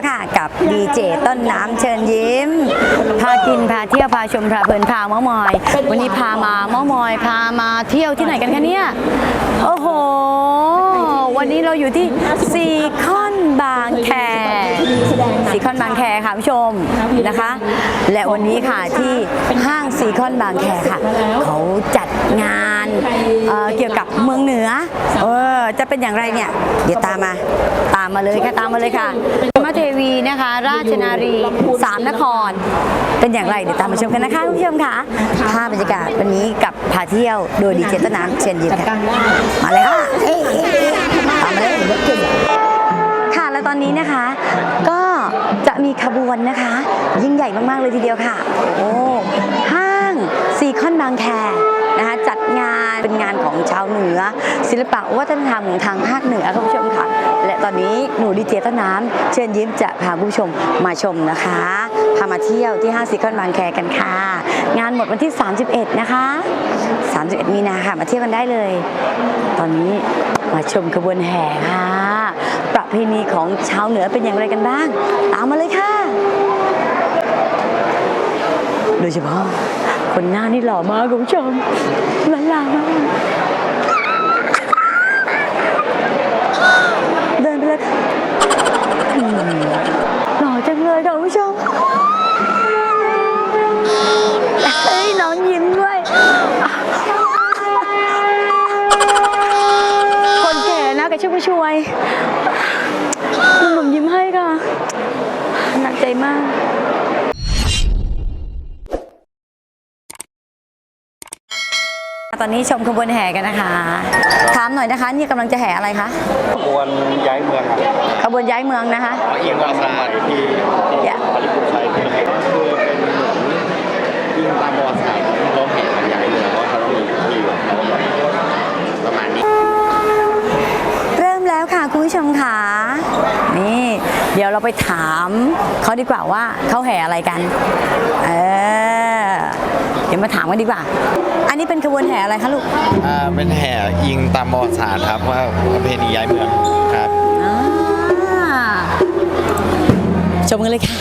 แล้วค่ะ กับดีเจต้นน้ำเชิญยิ้ม พากินพาเที่ยวพาชมพาเพลินพาเมามอย วันนี้พามาเมามอย พามาเที่ยวที่ไหนกันคะเนี่ยโอ้โห วันนี้เราอยู่ที่ซีคอนบางแคซีคอนบางแคค่ะผู้ชมนะคะ และวันนี้ค่ะที่ห้างซีคอนบางแคค่ะ เขาจัดงานเเกี่ยวกับเมืองเหนือเออจะเป็นอย่างไรเนี่ย เดี๋ยวตามมาตามมาเลยค่ะตามมาเลยค่ะมาเทวีนะคะ ราชนารีสามนคร เป็นอย่างไรเดี๋ยวตามมาชมกันนะคะคุณผู้ชมค่ะภาพบรรยากาศวันนี้กับพาเที่ยวโดยดีเจตนน้ำเชิญยิ้มค่ะมาเลย ค่ะเอ้ยเอ้ยเอ้ยตามมาเลยค่ะและตอนนี้นะคะ ก็จะมีขบวนนะคะ ยิ่งใหญ่มากๆเลยทีเดียวค่ะ โอ้ห้างซีคอนบางแคนะคะจัดงานเป็นงานของชาวเหนือ ศิลปะวัฒนธรรมของทางภาคเหนือคุณผู้ชมค่ะ และตอนนี้หนูดีเจต้นน้ำเชิญยิ้มจะพาผู้ชมมาชมนะคะพามาเที่ยวที่ห้างซีคอนบางแคกันค่ะ งานหมดวันที่ 31 นะคะ 31 มีนาค่ะมาเที่ยวกันได้เลย ตอนนี้ มาชมขบวนแห่ค่ะ ประเพณีของชาวเหนือเป็นอย่างไรกันบ้าง ตามมาเลยค่ะ โดยเฉพาะคนหน้านี่หล่อมากคุณผู้ชมล้านลามาก ตอนนี้ชมขบวนแห่กันนะคะ ถามหน่อยนะคะ นี่กำลังจะแห่อะไรคะ ขบวนย้ายเมืองครับขบวนย้ายเมืองนะคะ เอียงว่าสมัยที่ที่อย่าบริบูรณ์ชัยคือคือเป็นเหมือนยิ่งตามประวัติศาสตร์เขาแห่กันย้ายเมืองเพราะเขาต้องมีที่อยู่ประมาณนี้ เริ่มแล้วค่ะคุณผู้ชมค่ะนี่ เดี๋ยวเราไปถามเขาดีกว่าว่าเขาแห่อะไรกัน เออ เดี๋ยวมาถามกันดีกว่า อันนี้เป็นขบวนแห่อะไรคะลูกอ่าเป็นแห่อิงตามประวัติศาสตร์ครับว่าประเพณีย้ายเมืองครับ อ่าชมกันเลยค่ะ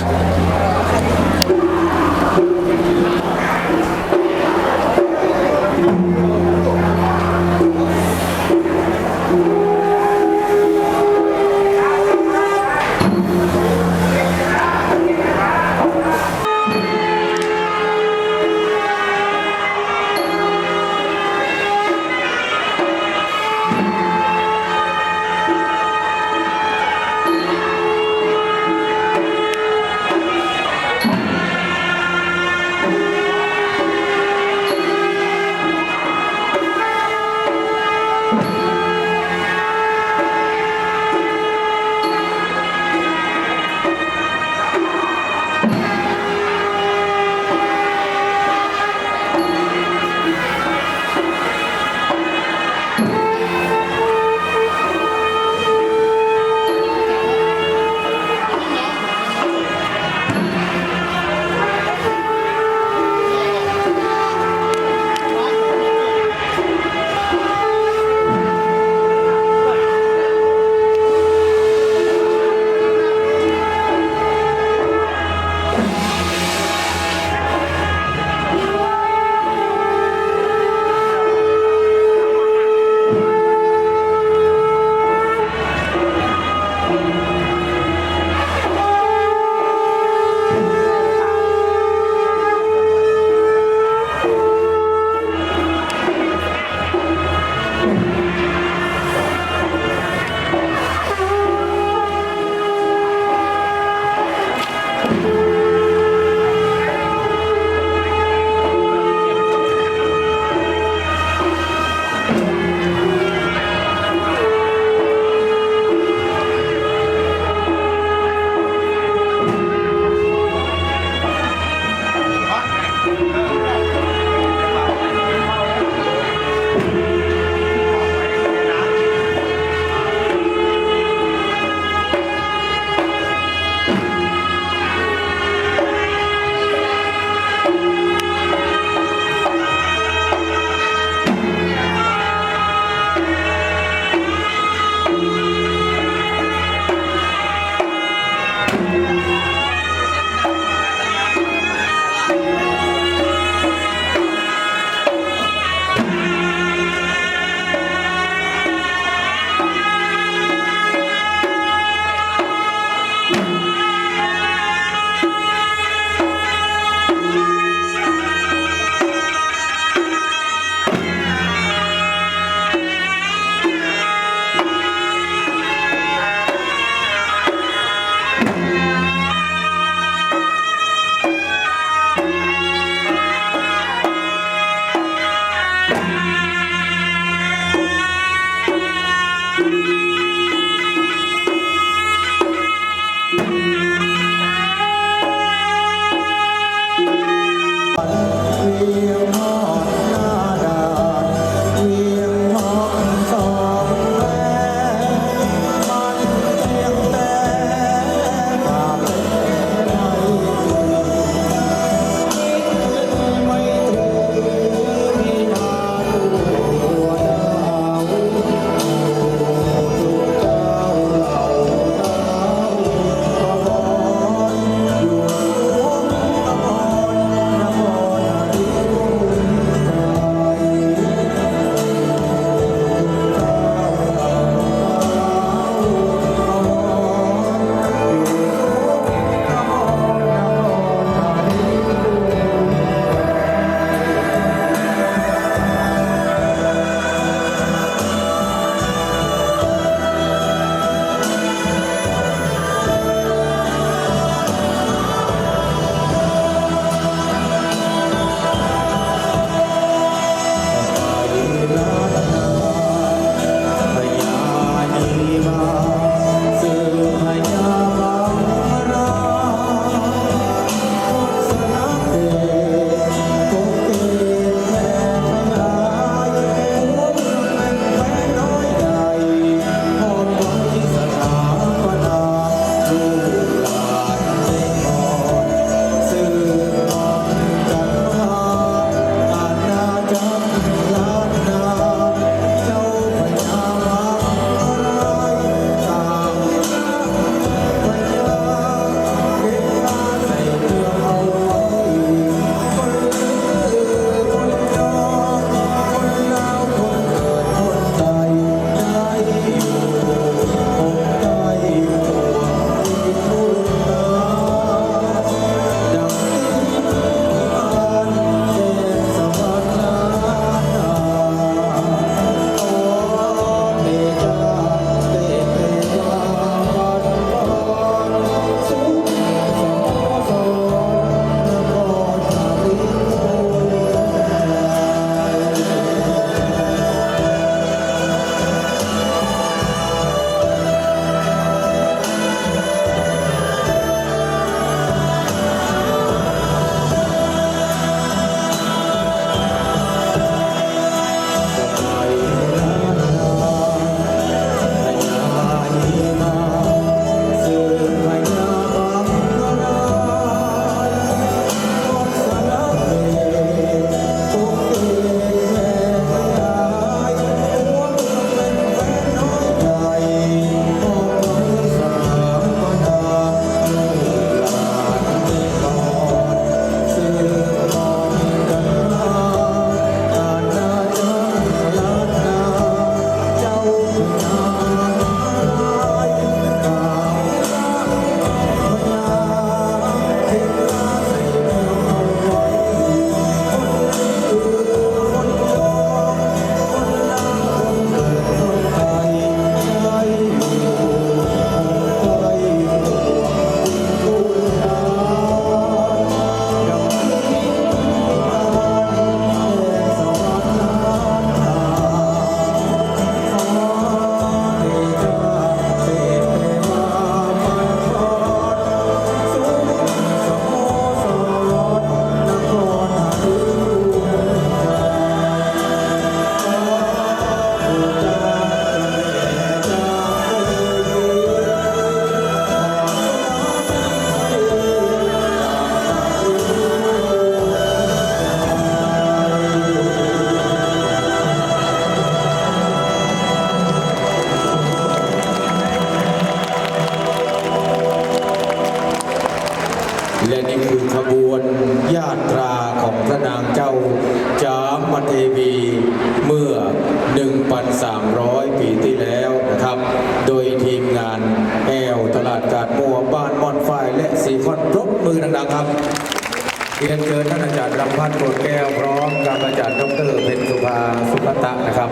เรียนเชิญท่านอาจารย์รำพัฒน์โกดแก้วพร้อมกับอาจารย์ดรเพ็ญสุภาสุภตะนะครับ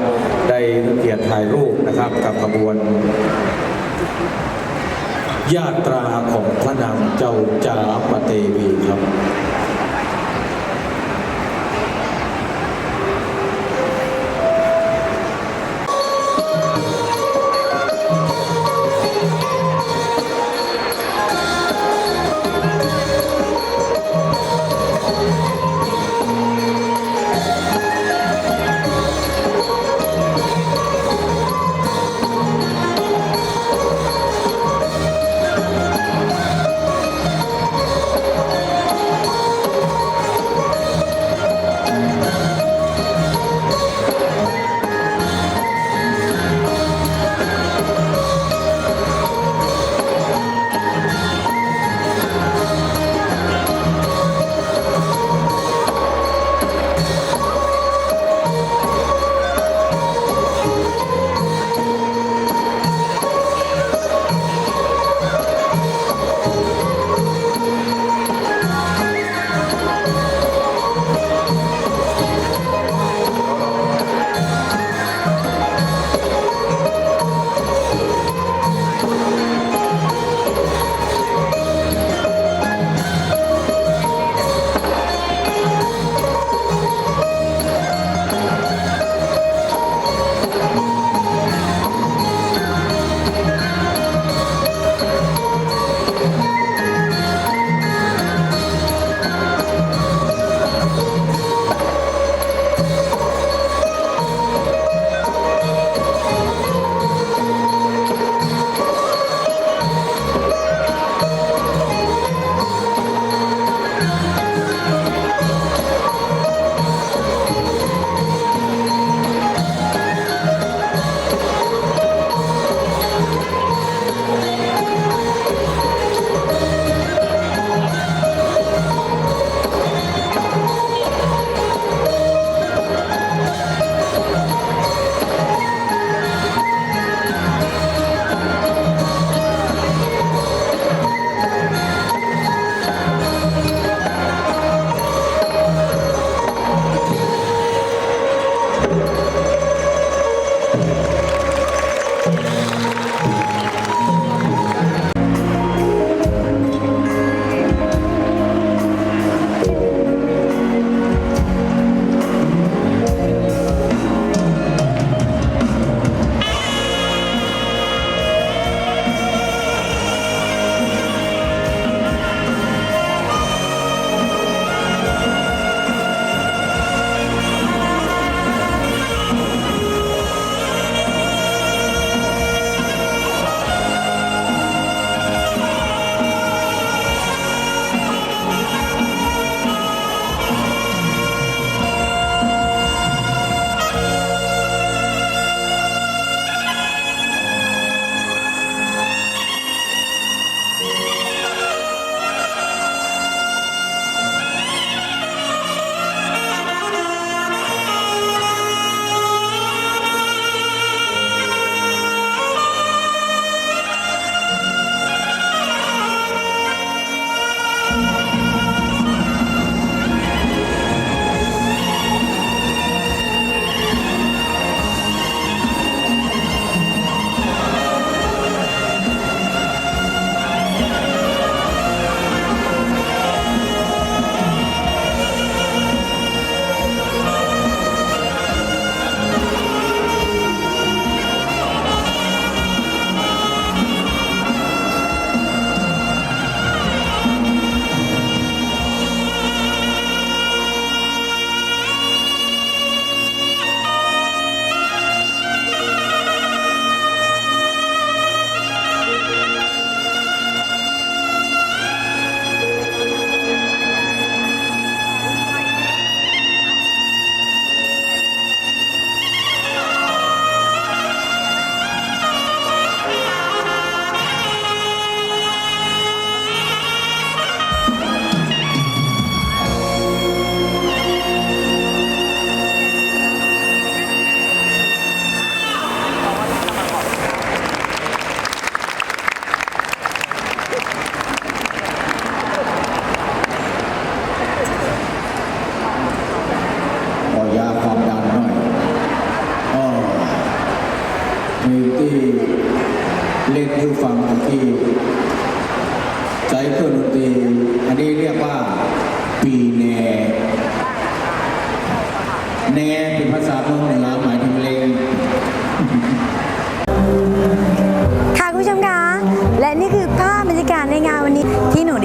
ได้เกียรติถ่ายรูปนะครับกับขบวนญาตราของพระนางเจ้าจามเทวีครับ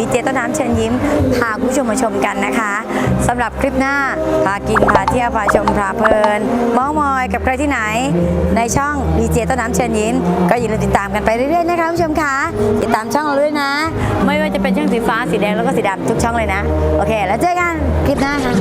ดีเจต้นน้ำเชิญยิ้มพาคุณผู้ชมมาชมกันนะคะสำหรับคลิปหน้าพากินพาเที่ยวพาชมพาเพลินมองมอยกับใครที่ไหน ในช่องดีเจต้นน้ำเชิญยิ้ม ก็อย่าลืมติดตามกันไปเรื่อยๆนะคะคุณผู้ชมคะติดตามช่องเราด้วยนะ ไม่ว่าจะเป็นช่องสีฟ้าสีแดงแล้วก็สีดำทุกช่องเลยนะ โอเค แล้วเจอกันคลิปหน้าค่ะ